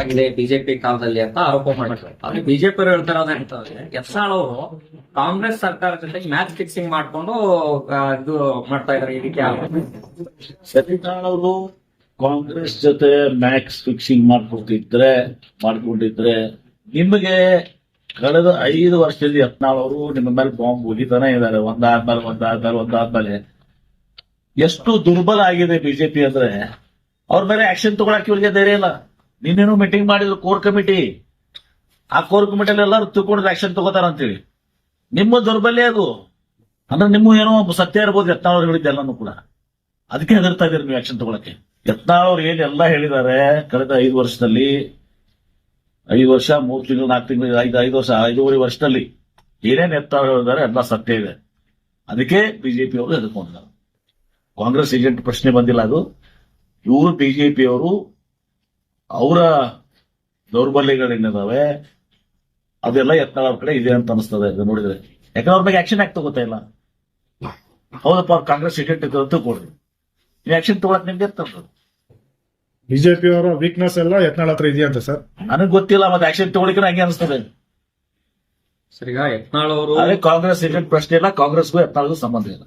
ಆಗಿದೆ ಬಿಜೆಪಿ ಕಾಲದಲ್ಲಿ ಅಂತ ಆರೋಪ ಮಾಡಿದ್ರು. ಆದ್ರೆ ಬಿಜೆಪಿ ಹೇಳ್ತಾರೋದು ಅಂತಂದ್ರೆ ಯತ್ನಾಳ್ ಅವರು ಕಾಂಗ್ರೆಸ್ ಸರ್ಕಾರ ಜೊತೆ ಮ್ಯಾಚ್ ಫಿಕ್ಸಿಂಗ್ ಮಾಡ್ಕೊಂಡು ಇದು ಮಾಡ್ತಾ ಇದಾರೆ ಈ ರೀತಿ ಅವರು ಕಾಂಗ್ರೆಸ್ ಜೊತೆ ಮ್ಯಾಕ್ಸ್ ಫಿಕ್ಸಿಂಗ್ ಮಾಡ್ಕೊತಿದ್ರೆ ಮಾಡ್ಕೊಂಡಿದ್ರೆ ನಿಮಗೆ ಕಳೆದ ಐದು ವರ್ಷದಲ್ಲಿ ಯತ್ನಾಳ್ ಅವರು ನಿಮ್ಮ ಮೇಲೆ ಬಾಂಬ್ ಹೋಗಿತಾನೆ ಇದ್ದಾರೆ. ಒಂದಾದ್ಮೇಲೆ ಒಂದಾದ್ಮೇಲೆ ಒಂದಾದ್ಮೇಲೆ. ಎಷ್ಟು ದುರ್ಬಲ ಆಗಿದೆ ಬಿಜೆಪಿ ಅಂದ್ರೆ, ಅವ್ರ ಮೇಲೆ ಆಕ್ಷನ್ ತಗೊಳಕ್ ಇವರಿಗೆ ಧೈರ್ಯ ಇಲ್ಲ. ನಿನ್ನೇನು ಮೀಟಿಂಗ್ ಮಾಡಿದ್ರು ಕೋರ್ ಕಮಿಟಿ ಆ ಕೋರ್ ಕಮಿಟಿಯಲ್ಲಿ ಎಲ್ಲರೂ ತಿಳ್ಕೊಂಡ್ರೆ ಆಕ್ಷನ್ ತಗೋತಾರ ಅಂತೇಳಿ. ನಿಮ್ಮ ದೌರ್ಬಲ್ಯ ಅದು. ಅಂದ್ರೆ ನಿಮ್ಮ ಏನೋ ಸತ್ಯ ಇರ್ಬೋದು, ಯತ್ನಾಳ್ ಹೇಳಿದ್ದೆ ಎಲ್ಲಾನು ಕೂಡ. ಅದಕ್ಕೆ ಹೆದರ್ತಾ ಇದ್ದೀರಿ ನೀವು ಆಕ್ಷನ್ ತಗೊಳಕ್ಕೆ. ಯತ್ನಾಳ್ ಅವ್ರು ಏನೆಲ್ಲ ಹೇಳಿದ್ದಾರೆ ಕಳೆದ ಐದು ವರ್ಷದಲ್ಲಿ, ಐದು ವರ್ಷ, ಮೂರು ತಿಂಗಳು, ನಾಲ್ಕು ತಿಂಗಳು, ಐದು ಐದು ವರ್ಷ, ಐದೂವರೆ ವರ್ಷದಲ್ಲಿ ಏನೇನು ಯತ್ನಾಳ್ ಹೇಳಿದ್ದಾರೆ ಎಲ್ಲ ಸತ್ಯ ಇದೆ. ಅದಕ್ಕೆ ಬಿಜೆಪಿ ಅವರು ಹೆದರ್ಕೊಂಡಿದ್ದಾರೆ. ಕಾಂಗ್ರೆಸ್ ಏಜೆಂಟ್ ಪ್ರಶ್ನೆ ಬಂದಿಲ್ಲ ಅದು. ಇವರು ಬಿಜೆಪಿ ಅವರು ದೌರ್ಬಲ್ಯಗಳೇನಿದಾವೆ ಅದೆಲ್ಲ ಯತ್ನಾಳ್ ಅವ್ರ ಕಡೆ ಇದೆ ಅಂತ ಅನಿಸ್ತದೆ ನೋಡಿದ್ರೆ. ಯಾಕಂದ್ರೆ ಅವ್ರ ಬಗ್ಗೆ ಆಕ್ಷನ್ ಯಾಕೆ ತಗೋತಾ ಇಲ್ಲ? ಹೌದಪ್ಪ ಅವ್ರು ಕಾಂಗ್ರೆಸ್ ಟಿಕೆಟ್ ಇದ್ರು ಅಂತ ಕೊಡ್ರಿ ನೀವು ಆಕ್ಷನ್ ತಗೊಳಕ್ ನಿಮ್ಗೆ ಇರ್ತದೆ ಬಿಜೆಪಿ ಅವರ ವೀಕ್ನೆಸ್ ಎಲ್ಲ ಯತ್ನಾಳ್ ಹತ್ರ ಇದೆಯಂತೆ ಸರ್? ನನಗ್ ಗೊತ್ತಿಲ್ಲ ಮತ್ತೆ ಆಕ್ಷನ್ ತಗೊಳಿಕ್ಕೆ ಹಂಗೆ ಅನಿಸ್ತದೆ. ಸರಿಗ ಯತ್ನಾಳ್ ಅವರು ಅದೇ ಕಾಂಗ್ರೆಸ್ ಟಿಕೆಟ್ ಪ್ರಶ್ನೆ ಇಲ್ಲ ಕಾಂಗ್ರೆಸ್ಗೂ ಯತ್ನಾಳ್ಗೂ ಸಂಬಂಧ ಇಲ್ಲ.